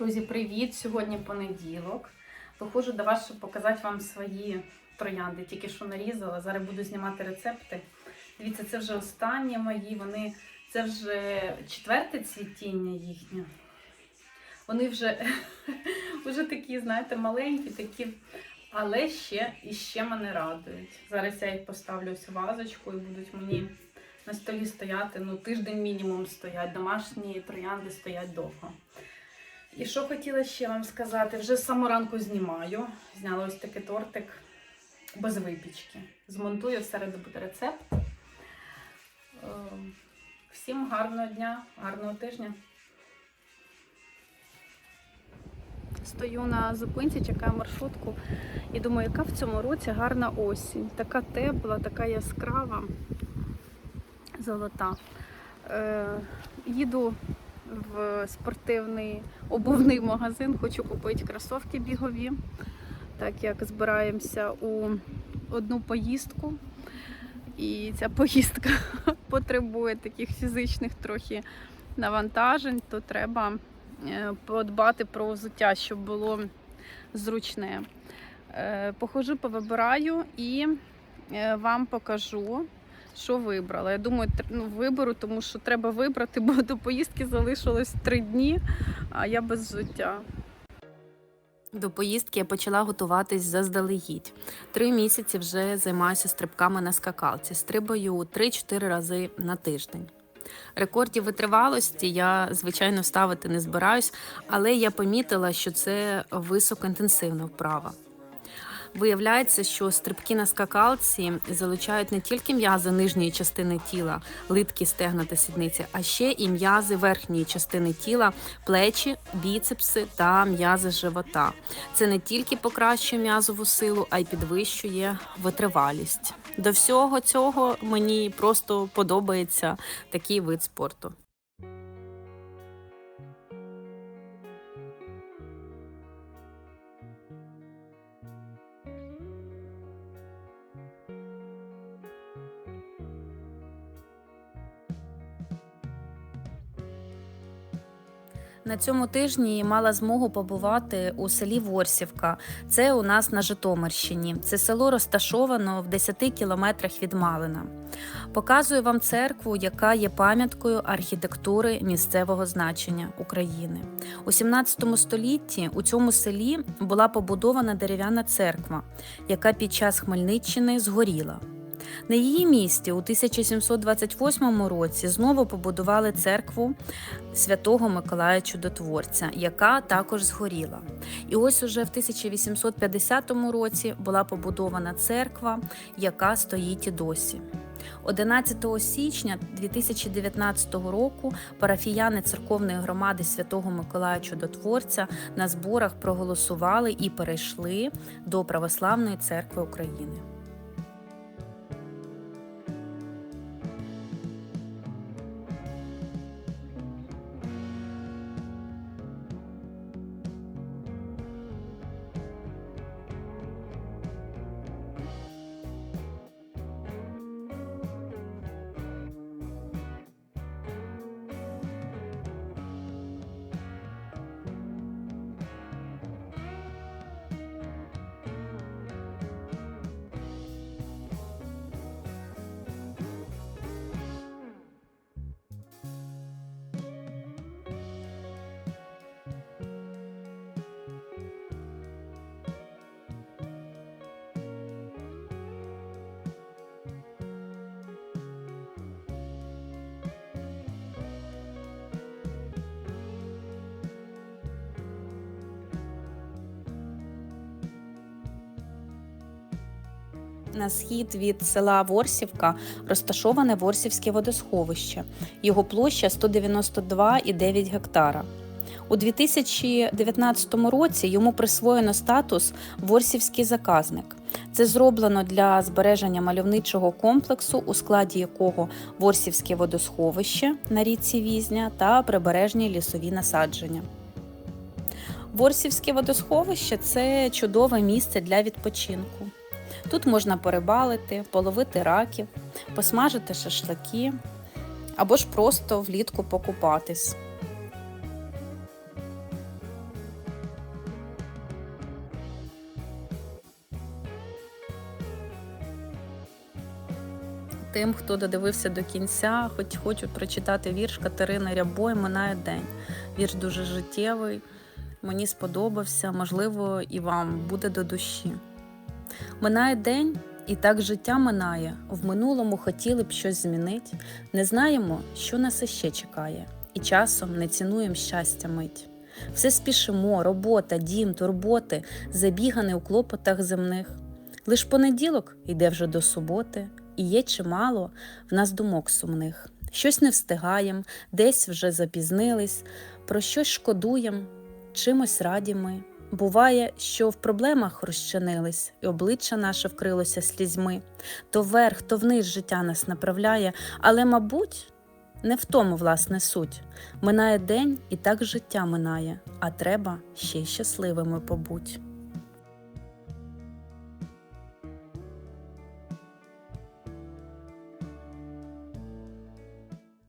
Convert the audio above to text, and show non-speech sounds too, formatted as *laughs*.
Друзі, привіт! Сьогодні понеділок. Виходжу до вас, щоб показати вам свої троянди. Тільки що нарізала. Зараз буду знімати рецепти. Дивіться, це вже останні мої. Вони це вже четверте цвітіння їхнє. Вони вже, *laughs* вже такі, знаєте, маленькі, такі, але ще і ще мене радують. Зараз я їх поставлю ось в вазочку і будуть мені на столі стояти. Ну, тиждень мінімум стоять. Домашні троянди стоять довго. І що хотіла ще вам сказати, вже з самого ранку знімаю. Зняла ось такий тортик без випічки. Змонтую в буде рецепт. Ем, Всім гарного дня, гарного тижня. Стою на зупинці, чекаю маршрутку і думаю, яка в цьому році гарна осінь. Така тепла, така яскрава, золота. Е, їду в спортивний обувний магазин, хочу купити кросівки бігові, так як збираємося у одну поїздку. І ця поїздка *laughs* потребує таких фізичних трохи навантажень, то треба е, подбати про взуття, щоб було зручне. Е, Похожу, повибираю і е, вам покажу, що вибрала. Я думаю, ну, виберу, тому що треба вибрати, *laughs* бо до поїздки залишилось три дні, а я без взуття. До поїздки я почала готуватись заздалегідь. Три місяці вже займаюся стрибками на скакалці. Стрибаю 3-4 рази на тиждень. Рекордів витривалості я, звичайно, ставити не збираюсь, але я помітила, що це високоінтенсивна вправа. Виявляється, що стрибки на скакалці залучають не тільки м'язи нижньої частини тіла, литки, стегна та сідниці, а ще і м'язи верхньої частини тіла, плечі, біцепси та м'язи живота. Це не тільки покращує м'язову силу, а й підвищує витривалість. До всього цього мені просто подобається такий вид спорту. На цьому тижні мала змогу побувати у селі Ворсівка. Це у нас на Житомирщині. Це село розташовано в 10 кілометрах від Малина. Показую вам церкву, яка є пам'яткою архітектури місцевого значення України. У 17 столітті у цьому селі була побудована дерев'яна церква, яка під час Хмельниччини згоріла. На її місці у 1728 році знову побудували церкву святого Миколая Чудотворця, яка також згоріла. І ось уже в 1850 році була побудована церква, яка стоїть і досі. 11 січня 2019 року парафіяни церковної громади Святого Миколая Чудотворця на зборах проголосували і перейшли до Православної церкви України. На схід від села Ворсівка розташоване Ворсівське водосховище. Його площа 192,9 гектара. У 2019 році йому присвоєно статус Ворсівський заказник. Це зроблено для збереження мальовничого комплексу, у складі якого Ворсівське водосховище на річці Візня та прибережні лісові насадження. Ворсівське водосховище це чудове місце для відпочинку. Тут можна порибалити, половити раків, посмажити шашлики або ж просто влітку покупатись. Тим, хто додивився до кінця, хоч хочуть прочитати вірш Катерини Рябой минає день. Вірш дуже життєвий, мені сподобався, можливо, і вам буде до душі. Минає день, і так життя минає. В минулому хотіли б щось змінити. Не знаємо, що нас іще чекає, і часом не цінуємо щастя мить. Все спішимо, робота, дім, турботи, забігане у клопотах земних. Лиш понеділок йде вже до суботи, і є чимало в нас думок сумних. Щось не встигаєм, десь вже запізнились, про щось шкодуєм, чимось раді ми. Буває, що в проблемах розчинились, і обличчя наше вкрилося слізьми. То вверх, то вниз життя нас направляє, але, мабуть, не в тому власне суть. Минає день, і так життя минає, а треба ще й щасливими побуть.